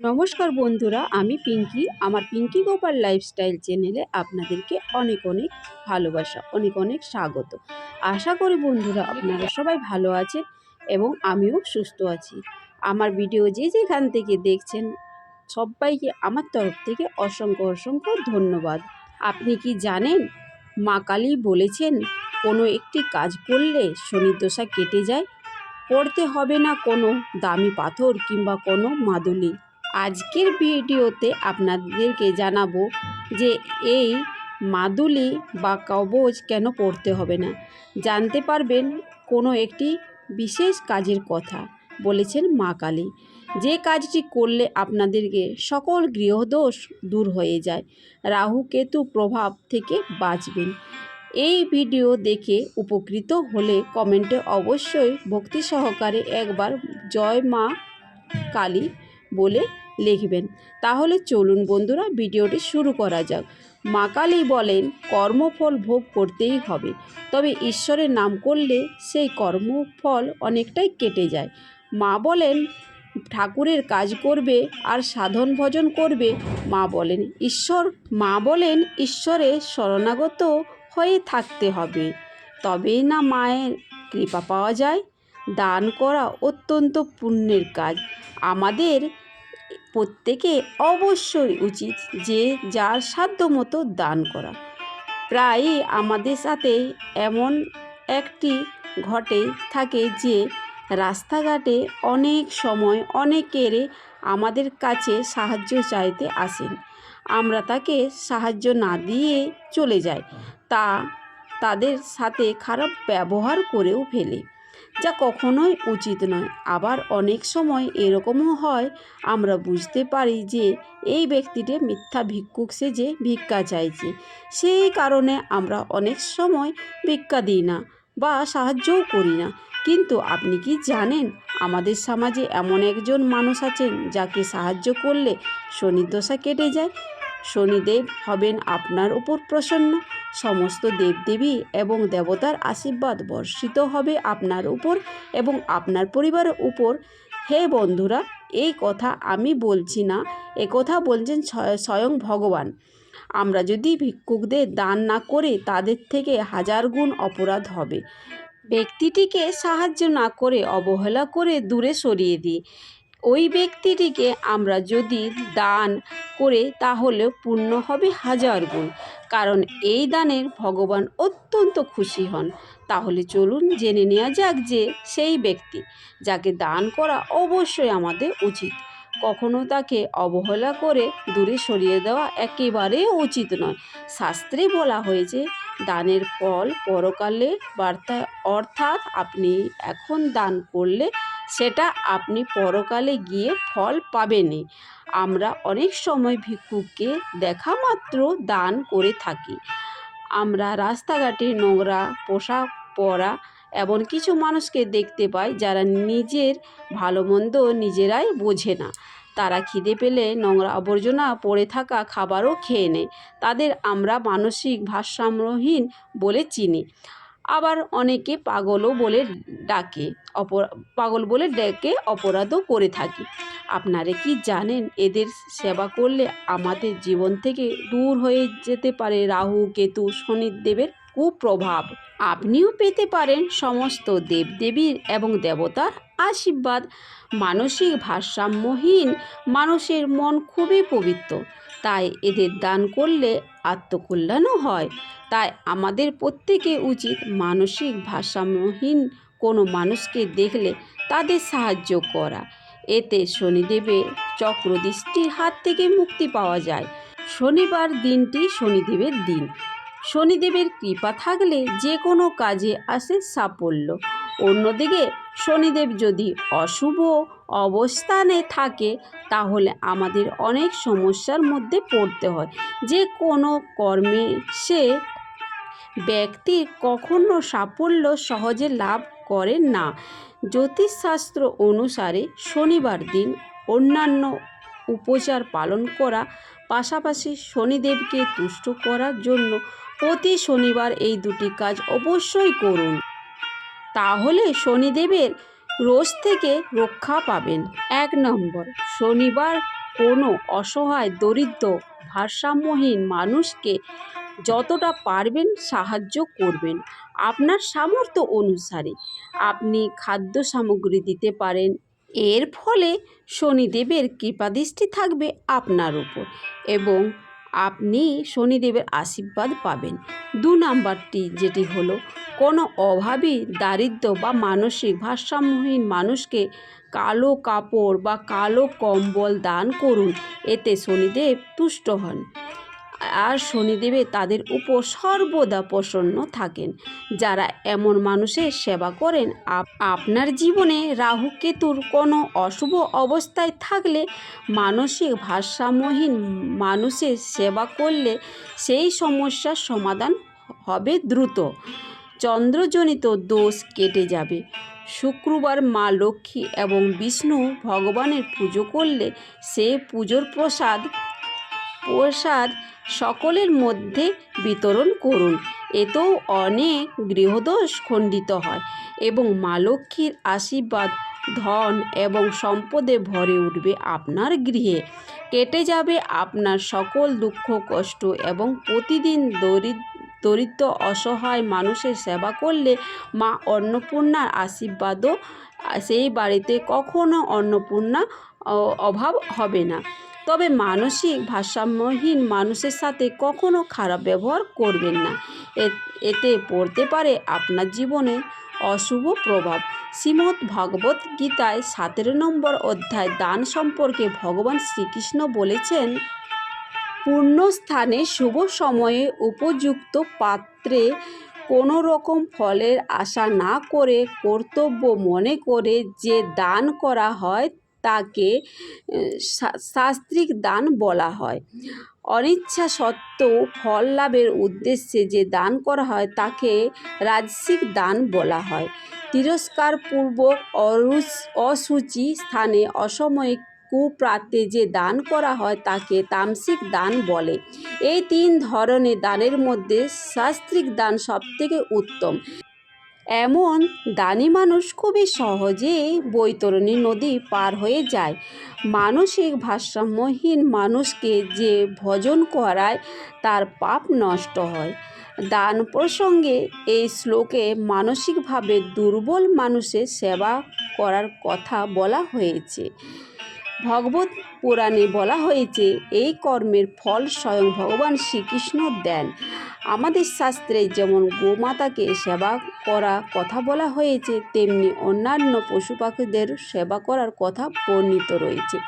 নমস্কার বন্ধুরা, আমি পিঙ্কি। আমার পিঙ্কি গোপাল লাইফস্টাইল চ্যানেলে আপনাদেরকে অনেক অনেক ভালোবাসা, অনেক অনেক স্বাগত। আশা করি বন্ধুরা আপনারা সবাই ভালো আছেন এবং আমিও সুস্থ আছি। আমার ভিডিও যে যেখান থেকে দেখছেন, সবাইকে আমার তরফ থেকে অসংখ্য অসংখ্য ধন্যবাদ। আপনি কি জানেন, মা কালী বলেছেন, কোনো একটি কাজ করলে শনির দশা কেটে যায়, পড়তে হবে না কোনো দামি পাথর কিংবা কোনো মাদুলি। আজকের ভিডিওতে আপনাদেরকে জানাব যে এই মাদুলি বা কবচ কেন পড়তে হবে না। জানতে পারবেন কোনো একটি বিশেষ কাজের কথা বলেছেন মা কালী। যে কাজটি করলে আপনাদেরকে সকল গৃহদোষ দূর হয়ে যায়, রাহু কেতু প্রভাব থেকে বাঁচবেন। এই ভিডিও দেখে উপকৃত হলে কমেন্টে অবশ্যই ভক্তি সহকারে একবার জয় মা কালী বলে লিখবেন। তাহলে চলুন বন্ধুরা, ভিডিওটি শুরু করা যাক। মা কালী বলেন, কর্মফল ভোগ করতেই হবে। তবে ঈশ্বরের নাম করলে সেই কর্মফল অনেকটাই কেটে যায়। মা বলেন, ঠাকুরের কাজ করবে আর সাধন ভজন করবে। মা বলেন, ঈশ্বর মা বলেন ঈশ্বরের শরণাগত হয়ে থাকতে হবে। তবেই না মায়ের কৃপা পাওয়া যায়? দান করা অত্যন্ত পুণ্যের কাজ। আমাদের প্রত্যেকে অবশ্যই উচিত যে যার সাধ্য মতো দান করা। প্রায়ই আমাদের সাথে এমন একটি ঘটে থাকে যে রাস্তাঘাটে অনেক সময় অনেকের আমাদের কাছে সাহায্য চাইতে আসেন। আমরা তাকে সাহায্য না দিয়ে চলে যাই। তা তাদের সাথে খারাপ ব্যবহার করেও ফেলে। যা কখনোই উচিত নয়। আবার অনেক সময় এরকমও হয়, আমরা বুঝতে পারি যে এই ব্যক্তিটি মিথ্যা ভিক্ষুক সেজে ভিক্ষা চাইছে। সেই কারণে আমরা অনেক সময় ভিক্ষা দিই না বা সাহায্যও করি না। কিন্তু আপনি কি জানেন, আমাদের সমাজে এমন একজন মানুষ আছেন যাকে সাহায্য করলে শনিদশা কেটে যায়? শনিদেব হবেন আপনার উপর প্রসন্ন। সমস্ত দেবদেবী এবং দেবতার আশীর্বাদ বর্ষিত হবে আপনার উপর এবং আপনার পরিবারের উপর। হে বন্ধুরা, এই কথা আমি বলছি না, এ কথা বলছেন স্বয়ং ভগবান। আমরা যদি ভিক্ষুকদের দান না করে তাদের থেকে হাজার গুণ অপরাধ হবে। ব্যক্তিটিকে সাহায্য না করে, অবহেলা করে দূরে সরিয়ে দিই। ওই ব্যক্তিটিকে আমরা যদি দান করে তাহলে পূর্ণ হবে হাজার গুণ। কারণ এই দানের ভগবান অত্যন্ত খুশি হন। তাহলে চলুন জেনে নেওয়া যাক যে সেই ব্যক্তি যাকে দান করা অবশ্যই আমাদের উচিত। কখনো তাকে অবহেলা করে দূরে সরিয়ে দেওয়া একেবারে উচিত নয়। শাস্ত্রে বলা হয়েছে, দানের ফল পরকালে বার্তায় অর্থাৎ আপনি এখন দান করলে সেটা আপনি পরকালে গিয়ে ফল পাবেনই। আমরা অনেক সময় ভিক্ষুককে দেখা মাত্র দান করে থাকি। আমরা রাস্তাঘাটে নোংরা পোশাক পরা এমন কিছু মানুষকে দেখতে পাই যারা নিজের ভালো মন্দ নিজেরাই বোঝে না। তারা খিদে পেলে নোংরা আবর্জনা পড়ে থাকা খাবারও খেয়ে নেয়। তাদের আমরা মানসিক ভারসাম্যহীন বলে চিনি। আবার অনেকে পাগলও বলে ডাকে, অপর, পাগল বলে ডেকে অপরাধও করে থাকে। আপনারা কি জানেন, এদের সেবা করলে আমাদের জীবন থেকে দূর হয়ে যেতে পারে রাহু, কেতু, শনিদেবের কুপ্রভাব। আপনিও পেতে পারেন সমস্ত দেবদেবীর এবং দেবতার আশীর্বাদ। মানসিক ভারসাম্যহীন মানুষের মন খুবই পবিত্র, তাই এদের দান করলে আত্মকল্যাণও হয়। তাই আমাদের প্রত্যেকে উচিত মানসিক ভারসাম্যহীন কোনো মানুষকে দেখলে তাদের সাহায্য করা। এতে শনিদেবের চক্রদৃষ্টির হাত থেকে মুক্তি পাওয়া যায়। শনিবার দিনটি শনিদেবের দিন। শনিদেবের কৃপা থাকলে যে কোনো কাজে আসে সাফল্য। অন্যদিকে শনিদেব যদি অশুভ অবস্থানে থাকে, তাহলে আমাদের অনেক সমস্যার মধ্যে পড়তে হয়। যে কোনো কর্মে সে ব্যক্তি কখনো সাফল্য সহজে লাভ করে না। জ্যোতিষশাস্ত্র অনুসারে শনিবার দিন অন্যান্য উপচার পালন করা, পাশাপাশি শনিদেবকে তুষ্ট করার জন্য প্রতি শনিবার এই দুটি কাজ অবশ্যই করুন। তাহলে শনিদেবের রোজ থেকে রক্ষা পাবেন। এক নম্বর, শনিবার কোনো অসহায়, দরিদ্র, ভারসাম্যহীন মানুষকে যতটা পারবেন সাহায্য করবেন। আপনার সামর্থ্য অনুসারে আপনি খাদ্য সামগ্রী দিতে পারেন। এর ফলে শনিদেবের কৃপাদৃষ্টি থাকবে আপনার উপর এবং আপনি শনিদেবের আশীর্বাদ পাবেন। দু নাম্বারটি যেটি হলো, কোনো অভাবী, দারিদ্র বা মানসিক ভারসাম্যহীন মানুষকে কালো কাপড় বা কালো কম্বল দান করুন। এতে শনিদেব তুষ্ট হন। আর শনিদেবে তাদের উপর সর্বদা প্রসন্ন থাকেন। যারা এমন মানুষের সেবা করেন, আপ- আপনার জীবনে রাহু কেতুর কোনো অশুভ অবস্থায় থাকলে মানসিক ভারসাম্যহীন মানুষের সেবা করলে সেই সমস্যার সমাধান হবে দ্রুত। চন্দ্রজনিত দোষ কেটে যাবে। শুক্রবার মা লক্ষ্মী এবং বিষ্ণু ভগবানের পুজো করলে সে পুজোর প্রসাদ প্রসাদ সকলের মধ্যে বিতরণ করুন। এতেও অনেক গৃহদোষ খণ্ডিত হয় এবং মা লক্ষ্মীর আশীর্বাদ, ধন এবং সম্পদে ভরে উঠবে আপনার গৃহে। কেটে যাবে আপনার সকল দুঃখ, কষ্ট এবং প্রতিদিন দরিদ্র দরিদ্র, অসহায় মানুষের সেবা করলে মা অন্নপূর্ণার আশীর্বাদও সেই বাড়িতে কখনো অন্নপূর্ণা অভাব হবে না। তবে মানসিক ভারসাম্যহীন মানুষের সাথে কখনো খারাপ ব্যবহার করবেন না। এতে পড়তে পারে আপনার জীবনে অশুভ প্রভাব। শ্রীমদ্ ভগবত গীতায় সতেরো নম্বর অধ্যায় দান সম্পর্কে ভগবান শ্রীকৃষ্ণ বলেছেন পূর্ণ স্থানে শুভ সময়ে উপযুক্ত পাত্রে কোনো রকম ফলের আশা না করে কর্তব্য মনে করে যে দান করা হয় তাকে শাস্ত্রিক দান বলা হয়। অনিচ্ছা সত্ত্বেও ফল লাভের উদ্দেশ্যে যে দান করা হয়, তাকে রাজসিক দান বলা হয়। তিরস্কারপূর্বক অরুচ, অসুচি স্থানে অসময়ে কুপ্রাতে যে দান করা হয়, তাকে তামসিক দান বলে। এই তিন ধরনের দানের মধ্যে শাস্ত্রিক দান সবথেকে উত্তম। এমন দানি মানুষ খুবই সহজেই বৈতরণী নদী পার হয়ে যায়। মানসিক ভারসাম্যহীন মানুষকে যে ভজন করায় তার পাপ নষ্ট হয়। দান প্রসঙ্গে এই শ্লোকে মানসিকভাবে দুর্বল মানুষের সেবা করার কথা বলা হয়েছে। ভগবত পুরাণে বলা হয়েছে, এই কর্মের ফল স্বয়ং ভগবান শ্রীকৃষ্ণ দেন। আমাদের শাস্ত্রে যেমন গোমাতাকে সেবা করা কথা বলা হয়েছে, তেমনি অন্যান্য পশু পাখিদের সেবা করার কথা বর্ণিত রয়েছে।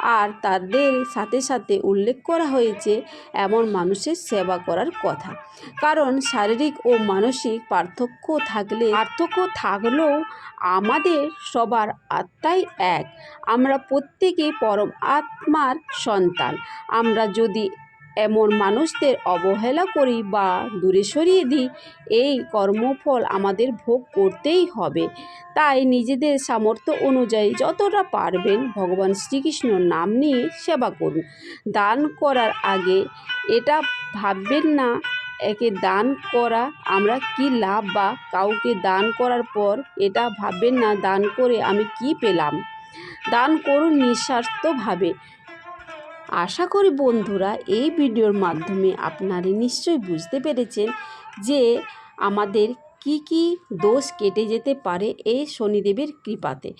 আর তাদের সাথে সাথে উল্লেখ করা হয়েছে এমন মানুষের সেবা করার কথা। কারণ শারীরিক ও মানসিক পার্থক্য থাকলে, পার্থক্য থাকলেও আমাদের সবার আত্মাই এক। আমরা প্রত্যেকে পরম আত্মার সন্তান। আমরা যদি এমন মানুষদের অবহেলা করি বা দূরে সরিয়ে দিই, এই কর্মফল আমাদের ভোগ করতেই হবে। তাই নিজেদের সামর্থ্য অনুযায়ী যতটা পারবেন ভগবান শ্রীকৃষ্ণর নাম নিয়ে সেবা করুন। দান করার আগে এটা ভাববেন না, একে দান করা আমরা কি লাভ বা কাউকে দান করার পর এটা ভাববেন না, দান করে আমি কি পেলাম? দান করুন নিঃস্বার্থভাবে। আশা করি বন্ধুরা, এই ভিডিওর মাধ্যমে আপনারা নিশ্চয়ই বুঝতে পেরেছেন যে আমাদের কি কি দোষ কেটে যেতে পারে এই শনিদেবের কৃপাতে।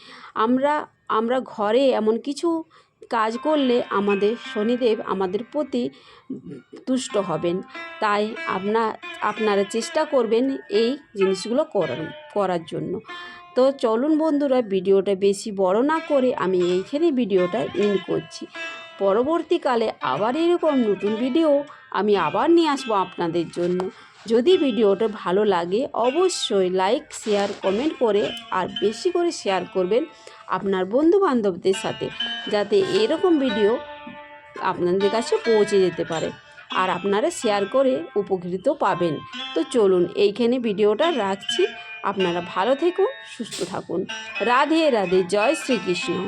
আমরা আমরা ঘরে এমন কিছু কাজ করলে আমাদের শনিদেব আমাদের প্রতি তুষ্ট হবেন। তাই আপনা, আপনারা চেষ্টা করবেন এই জিনিসগুলো করার করার জন্য। তো চলুন বন্ধুরা, ভিডিওটা বেশি বড় না করে আমি এইখানে ভিডিওটা ইন করছি। পরবর্তীকালে আবার এরকম নতুন ভিডিও আমি আবার নিয়ে আসব আপনাদের জন্য। যদি ভিডিওটা ভালো লাগে, অবশ্যই লাইক শেয়ার কমেন্ট করে আর বেশি করে শেয়ার করবেন আপনার বন্ধু বান্ধবদের সাথে, যাতে এরকম ভিডিও আপনাদের কাছে পৌঁছে যেতে পারে আর আপনারা শেয়ার করে উপকৃত পাবেন। তো চলুন, এইখানে ভিডিওটা রাখছি। আপনারা ভালো থাকুন, সুস্থ থাকুন। রাধে রাধে, জয় শ্রীকৃষ্ণ।